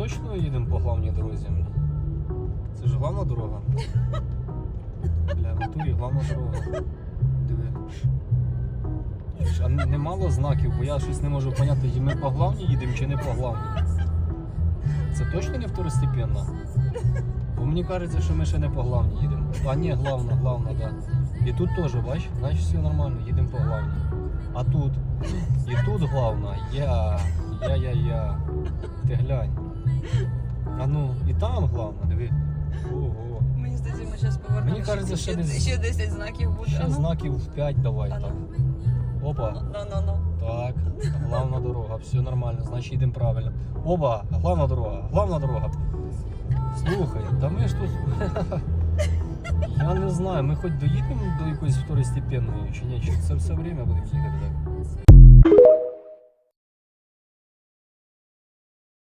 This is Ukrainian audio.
точно їдемо по главній дорозі? Це ж главна дорога. Бля, в натурі главна дорога. Диви. А немало знаків, бо я щось не можу поняти, ми по главній їдемо чи не по главній. Це точно не второстепенно? Бо мені кажеться, що ми ще не по главній їдемо. А ні, главна, главна, так. Да. І тут теж, бач, значить все нормально, їдемо по главній. А тут, і тут главна, я, я, я, я. Ти глянь. А ну, і там главна, диви. Ого. Мені здається, ми зараз повернемо. Мені кажеться, ще десь- ще 10 знаків буде. Ще Ану. знаків в 5 давай так. Опа. Ну, ну, ну. Так, главна дорога, все нормально, значить їдемо правильно. Оба, главна дорога, главна дорога. Слухай, та ми ж тут. Я не знаю, ми хоч доїдемо до якоїсь второстепенної чи ні, чи це все время будемо їхати так.